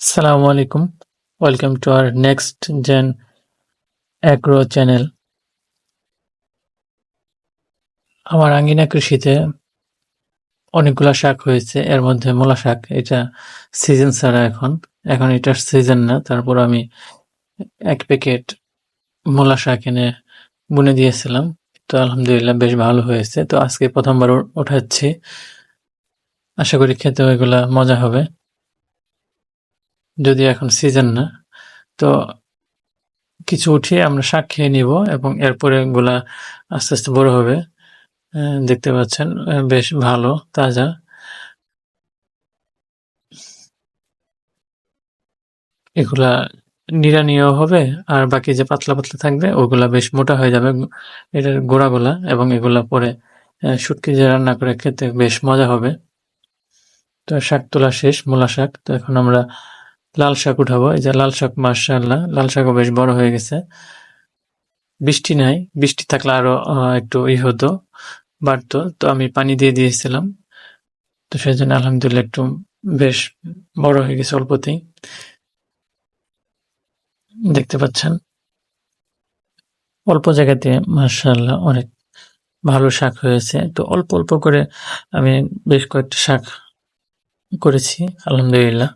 Assalamu আলাইকুম welcome to our Next Gen Agro channel আমার আঙ্গিনা কৃষিতে অনেকগুলা শাক হয়েছে। এর মধ্যে মূলা শাক, এটা সিজন ছাড়া এখন। এখন এটার সিজন না। তারপর আমি এক প্যাকেট মূলা শাক এনে বুনে দিয়েছিলাম। তো আলহামদুলিল্লাহ বেশ ভালো হয়েছে। তো আজকে প্রথমবার উঠাচ্ছি আশা করি খেতে এগুলা মজা হবে। যদি এখন সিজন না, তো কিছু উঠিয়ে আমরা শাক খেয়ে নিব এবং এরপরে এগুলা আস্তে আস্তে বড় হবে। দেখতে পাচ্ছেন বেশ ভালো, তাজা। এগুলা নিড়ানিও হবে, আর বাকি যে পাতলা পাতলা থাকবে, ওগুলা বেশ মোটা হয়ে যাবে। এটার গোড়াগুলা এবং এগুলা পরে শুটকি দিয়ে রান্না করে খেতে বেশ মজা হবে। তো শাক তোলা শেষ, মূলা শাক। তো এখন আমরা লাল শাক উঠাবো। এই যে লাল শাক মার্শাল্লাহ লাল শাকও বেশ বড় হয়ে গেছে। বৃষ্টি নাই, বৃষ্টি থাকলে আরও একটু ই হতো, বাড়তো। তো আমি পানি দিয়ে দিয়েছিলাম। তো সেই জন্য আলহামদুলিল্লাহ একটু বেশ বড় হয়ে গেছে অল্পতেই। দেখতে পাচ্ছেন? অল্প জায়গাতে মার্শাল্লাহ অনেক ভালো শাক হয়েছে। তো অল্প অল্প করে আমি বেশ কয়েকটা শাক করেছি, আলহামদুলিল্লাহ।